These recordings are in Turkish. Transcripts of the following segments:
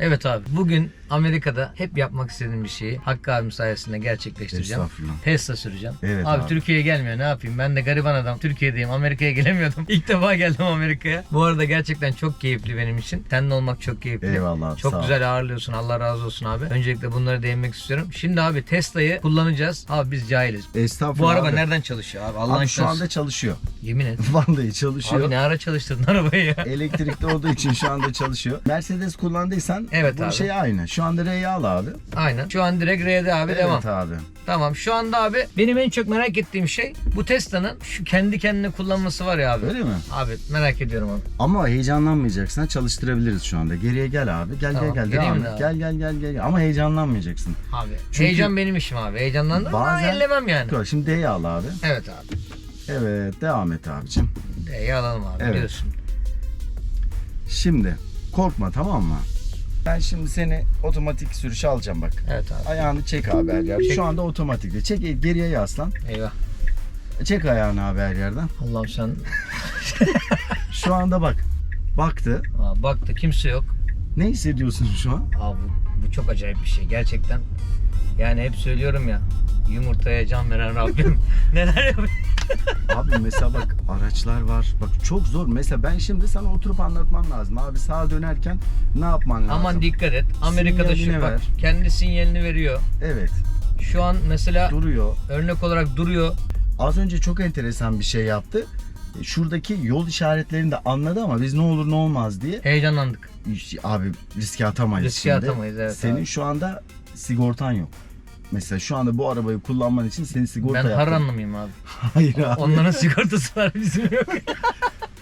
Evet abi. Bugün Amerika'da hep yapmak istediğim bir şeyi Hakkı abim sayesinde gerçekleştireceğim. Estağfurullah. Tesla süreceğim. Evet abi, abi. Türkiye'ye gelmiyor ne yapayım? Ben de gariban adam. Türkiye'deyim. Amerika'ya gelemiyordum. İlk defa geldim Amerika'ya. Bu arada gerçekten çok keyifli benim için. Seninle olmak çok keyifli. Eyvallah Çok sağ güzel ağırlıyorsun. Allah razı olsun abi. Öncelikle bunları değinmek istiyorum. Şimdi abi Tesla'yı kullanacağız. Abi biz cahiliz. Estağfurullah. Bu araba abi. nereden çalışıyor abi? Allah'ın Abi şu anda çalışıyor. Yemin et. Vallahi çalışıyor. Abi ne ara çalıştırdın arabayı ya? Elektrikli olduğu için şu anda çalışıyor. Mercedes kullandıysan Evet bu abi. şey aynı. Şu anda R'yi al abi. Aynen. Şu an direkt R'de abi devam. Evet abi. Tamam şu anda abi benim en çok merak ettiğim şey bu Tesla'nın şu kendi kendine kullanması var ya abi. Öyle mi? Abi merak ediyorum onu. Ama heyecanlanmayacaksan çalıştırabiliriz şu anda. Geriye gel abi. Gel Tamam, gel gel. Devam et. abi? Gel gel gel gel. Ama heyecanlanmayacaksın. Abi Çünkü- heyecan benim işim abi. Heyecanlandım ama Bazen- ellemem yani. Dur, Şimdi D'yi al abi. Evet abi. Evet devam et abicim. D'yi alalım abi Evet. biliyorsun. Şimdi korkma tamam mı? Ben şimdi seni otomatik sürüşe alacağım bak. Evet abi. Ayağını çek abi her yerden. Çek. Şu anda otomatikte. Çek geriye yaslan. Eyvah. Çek ayağını abi her yerden. Allah'ım sen. Şu anda bak. Baktı. Aa, baktı kimse yok. Ne hissediyorsun şu an? Abi bu, bu çok acayip bir şey gerçekten. Yani hep söylüyorum ya. Yumurtaya can veren Rabbim. Neler yapıyor? Abi mesela bak araçlar var. Bak çok zor. Mesela ben şimdi sana oturup anlatmam lazım. Abi sağa dönerken ne yapman lazım? Aman dikkat et. Amerika'da şu Sinyalini bak ver. kendi sinyalini veriyor. Evet. Şu an mesela Duruyor. örnek olarak duruyor. Az önce çok enteresan bir şey yaptı. Şuradaki yol işaretlerini de anladı ama biz ne olur ne olmaz diye Heyecanlandık. abi riske atamayız Riske şimdi. atamayız, evet Senin abi. şu anda sigortan yok. Mesela şu anda bu arabayı kullanman için senin sigorta ben yaptın. Harranlı mıyım abi? Hayır abi. Onların sigortası var bizim yok.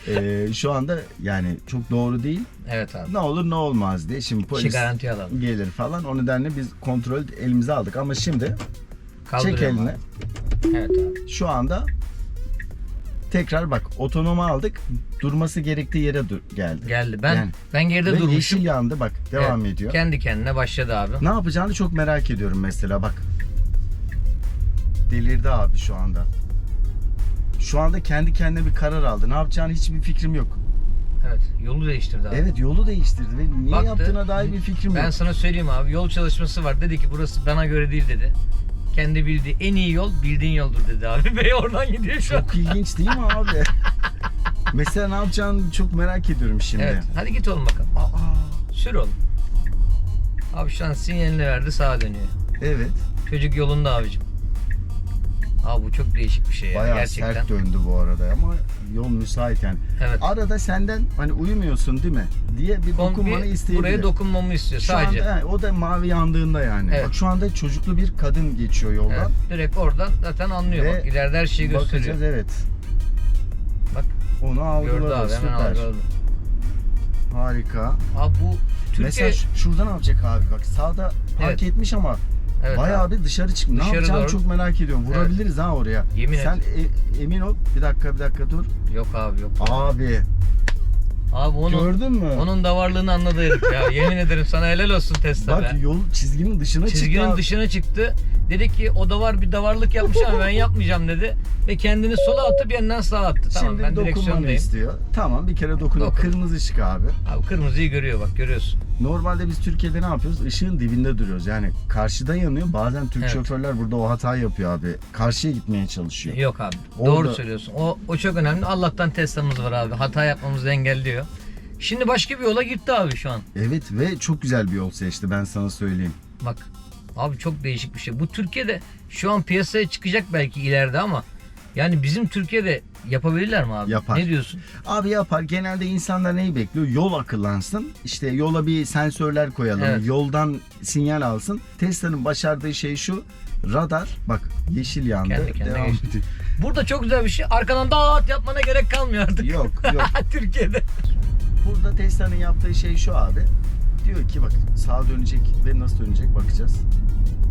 Ee, şu anda yani çok doğru değil. evet abi. Ne olur ne olmaz diye. Şimdi polis garantiye alalım. gelir falan. O nedenle biz kontrol elimize aldık. Ama şimdi çek Kaldırıyorum elini. abi. Evet abi. Şu anda tekrar bak otonoma aldık. Durması gerektiği yere dur- geldi. Geldi. Ben Yani. ben geride Ve durmuşum. yeşil yandı bak devam Evet, ediyor. Kendi kendine başladı abi. Ne yapacağını çok merak ediyorum mesela bak. Delirdi abi şu anda. Şu anda kendi kendine bir karar aldı. Ne yapacağını hiçbir fikrim yok. Evet. Yolu değiştirdi abi. Evet yolu değiştirdi ve niye Baktı. yaptığına dair bir fikrim Ben yok. sana söyleyeyim abi. Yol çalışması var. Dedi ki burası bana göre değil dedi. Kendi bildiği en iyi yol bildiğin yoldur dedi abi. Ve oradan gidiyor şu an. Çok ilginç değil mi abi? mesela ne yapacağını çok merak ediyorum şimdi. Evet. Hadi git oğlum bakalım. Aa, Sür oğlum. Abi şu an sinyalini verdi sağa dönüyor. evet. Çocuk yolunda abicim. Abi bu çok değişik bir şey ya Bayağı gerçekten. sert döndü bu arada ama yol müsait yani. Evet. Arada senden hani uyumuyorsun değil mi diye bir Kombi dokunmanı isteyebilir. buraya dokunmamı istiyor Şu sadece. anda he, o da mavi yandığında yani. Evet. Bak şu anda çocuklu bir kadın geçiyor yoldan. Evet, direkt oradan zaten anlıyor Ve bak ileride her şeyi gösteriyor. Bakacağız evet. Bak Onu algıladı. gördü abi hemen süper. algıladı. Harika. Abi bu Türkiye Mesela şurada ne yapacak abi? Bak sağda park Evet. etmiş ama evet bayağı abi. bir dışarı çık. Ne Dışarı doğru. çok merak ediyorum. Vurabiliriz ha oraya. Yemin et. Sen e- emin ol. Bir dakika bir dakika dur. Yok abi yok. Abi Abi onun gördün mü? onun da varlığını anladı herif ya. Yemin ederim sana helal olsun Tesla Bak be. yol çizginin dışına çıktı Çizginin abi. dışına çıktı. Dedi ki o da var bir davarlık yapmış ama ben yapmayacağım dedi. Ve kendini sola atıp yeniden sağa attı. Tamam Şimdi ben dokunmanı direksiyondayım. istiyor. Tamam bir kere dokun. Dokun. Kırmızı ışık abi. Abi kırmızıyı görüyor bak görüyorsun. Normalde biz Türkiye'de ne yapıyoruz? Işığın dibinde duruyoruz. Yani karşıda yanıyor. Bazen Türk Evet. şoförler burada o hatayı yapıyor abi. Karşıya gitmeye çalışıyor. Yok abi. Orada- Doğru söylüyorsun. O, o çok önemli. Allah'tan Tesla'mız var abi. Hata yapmamızı engelliyor. Şimdi başka bir yola gitti abi şu an. Evet ve çok güzel bir yol seçti ben sana söyleyeyim. Bak abi çok değişik bir şey. Bu Türkiye'de şu an piyasaya çıkacak belki ileride ama yani bizim Türkiye'de yapabilirler mi abi? Yapar. Ne diyorsun? Abi yapar. Genelde insanlar neyi bekliyor? Yol akıllansın. İşte yola bir sensörler koyalım. Evet. Yoldan sinyal alsın. Tesla'nın başardığı şey şu. Radar. Bak yeşil yandı. Kendi kendine Devam geçti. ediyor. Burada çok güzel bir şey. Arkadan dağıt yapmana gerek kalmıyor artık. Yok yok. Türkiye'de. Burada Tesla'nın yaptığı şey şu abi. Diyor ki bak sağa dönecek ve nasıl dönecek bakacağız.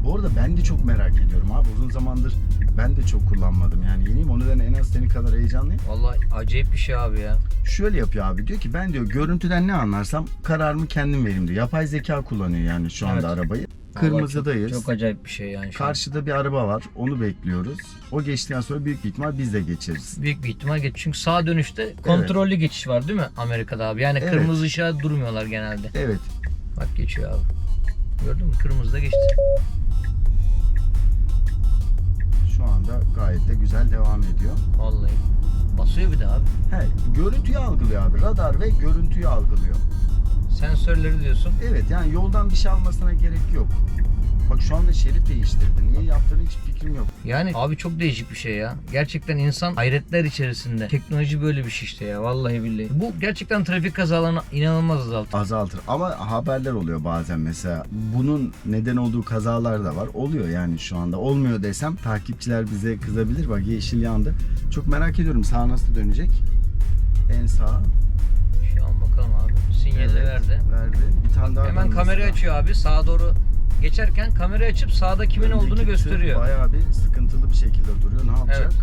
Bu arada ben de çok merak ediyorum abi. Uzun zamandır ben de çok kullanmadım. Yani yeniyim. O nedenle en az senin kadar heyecanlıyım. Vallahi acayip bir şey abi ya. Şöyle yapıyor abi. Diyor ki ben diyor görüntüden ne anlarsam kararımı kendim vereyim diyor. Yapay zeka kullanıyor yani şu anda Evet. arabayı. Kırmızıdayız. Çok, çok acayip bir şey yani şu an. Karşıda bir araba var. Onu bekliyoruz. O geçtikten sonra büyük bir ihtimal biz de geçeriz. Büyük bir ihtimal geç. Çünkü sağa dönüşte kontrollü geçiş var değil mi Amerika'da abi? Yani Evet. kırmızı ışığa durmuyorlar genelde. Evet. Bak geçiyor abi. Gördün mü? Kırmızıda geçti. Şu anda gayet de güzel devam ediyor. Vallahi. Basıyor bir de abi. He, görüntüyü algılıyor abi. Radar ve görüntüyü algılıyor. Sensörleri diyorsun. Evet yani yoldan bir şey almasına gerek yok. Bak şu anda şerit değiştirdi. Niye yaptığını hiç fikrim yok. Yani abi çok değişik bir şey ya. Gerçekten insan hayretler içerisinde. Teknoloji böyle bir şey işte ya. Vallahi billahi. Bu gerçekten trafik kazalarını inanılmaz azalttı. Azaltır. Ama haberler oluyor bazen mesela. Bunun neden olduğu kazalar da var. Oluyor yani şu anda. Olmuyor desem takipçiler bize kızabilir. Bak yeşil yandı. Çok merak ediyorum sağ nasıl dönecek. En sağ. Şu an bakalım abi. Sinyali verdi. Verdi. Bir tane daha Hemen kamerayı açıyor abi. Sağa doğru geçerken kamerayı açıp sağda kimin Öndeki olduğunu gösteriyor. Bayağı bir sıkıntılı bir şekilde duruyor. Ne yapacak? Evet.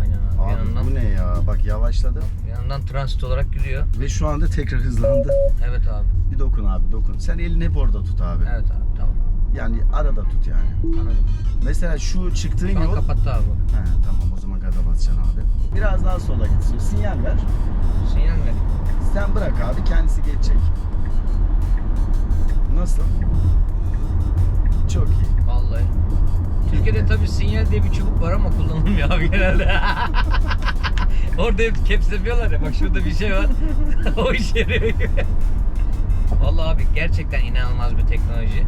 Aynen abi. Abi yanından, bu ne ya? Bak yavaşladı. yanından transit olarak gidiyor. Ve şu anda tekrar hızlandı. Evet abi. Bir dokun abi dokun. Sen elini hep orada tut abi. Evet abi tamam. Yani arada tut yani. Anladım. Mesela şu çıktığın Şu yol... kapattı abi. He, tamam o zaman gaza basacaksın abi. Biraz daha sola gitsin. Sinyal ver. Sinyal ver. Sen bırak abi kendisi geçecek. Nasıl? Çok iyi. Vallahi. Türkiye'de tabii sinyal diye bir çubuk var ama kullanılmıyor abi genelde. Orada hep caps yapıyorlar ya. Bak şurada bir şey var. o işe yarıyor gibi. Vallahi abi gerçekten inanılmaz bir teknoloji.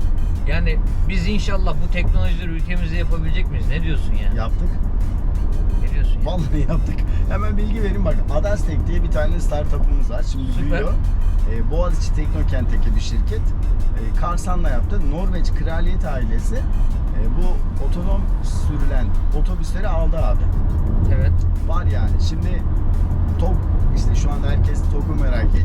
Yani biz inşallah bu teknolojileri ülkemizde yapabilecek miyiz? Ne diyorsun ya? Yaptık. Ne diyorsun ya? Vallahi yaptık. Hemen bilgi vereyim bak. Adastek diye bir tane startup'ımız var. Şimdi Süper. büyüyor. Ee, Boğaziçi Teknokent'teki bir şirket. Ee, Karsan'la yaptı. Norveç Kraliyet ailesi e, bu otonom sürülen otobüsleri aldı abi. Evet. Var yani. Şimdi TOG işte şu anda herkes TOG'u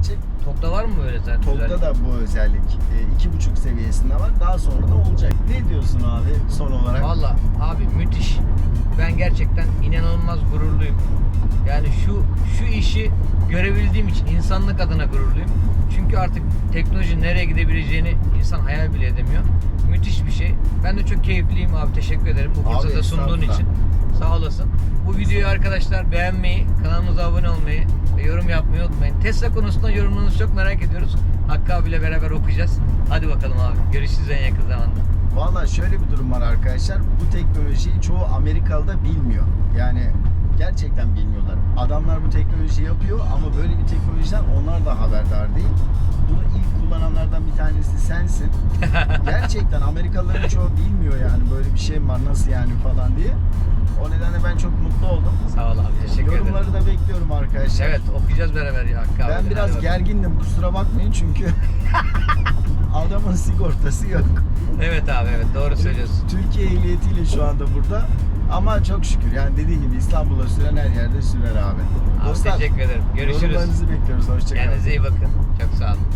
merak edecek. Tok'ta var mı böyle zaten? TOG'da da bu özellik e, iki buçuk seviyesinde var. Daha sonra da olacak. Ne diyorsun abi son olarak? Valla abi müthiş. Ben gerçekten inanılmaz gururluyum. Yani şu şu işi görebildiğim için insanlık adına gururluyum. Çünkü artık teknoloji nereye gidebileceğini insan hayal bile edemiyor. Müthiş bir şey. Ben de çok keyifliyim abi. Teşekkür ederim bu Abi, fırsatı sunduğun estağfurullah. için. Sağ olasın. Bu videoyu arkadaşlar beğenmeyi, kanalımıza abone olmayı ve yorum yapmayı unutmayın. Tesla konusunda yorumlarınızı çok merak ediyoruz. Hakkı abiyle beraber okuyacağız. Hadi bakalım abi. Görüşürüz en yakın zamanda. Valla şöyle bir durum var arkadaşlar. Bu teknolojiyi çoğu Amerikalı'da bilmiyor. Yani gerçekten bilmiyorlar. Adamlar bu teknolojiyi yapıyor ama böyle bir teknolojiden onlar da haberdar değil. Bunu ilk kullananlardan bir tanesi sensin. Gerçekten Amerikalıların çoğu bilmiyor yani böyle bir şey var nasıl yani falan diye. O nedenle ben çok mutlu oldum. Sağ ol abi. Teşekkür ederim. Yorumları da bekliyorum arkadaşlar. Evet okuyacağız beraber ya Hakkı abi. Ben biraz Hadi bakalım. gergindim kusura bakmayın çünkü adamın sigortası yok. Evet abi evet doğru söylüyorsun. Türkiye ehliyetiyle şu anda burada. Ama çok şükür yani dediği gibi İstanbul'a süren her yerde sürer abi. Abi Dostlar teşekkür ederim. Görüşürüz. yorumlarınızı bekliyoruz. Hoşçakalın. Kendinize iyi bakın. Çok sağ olun.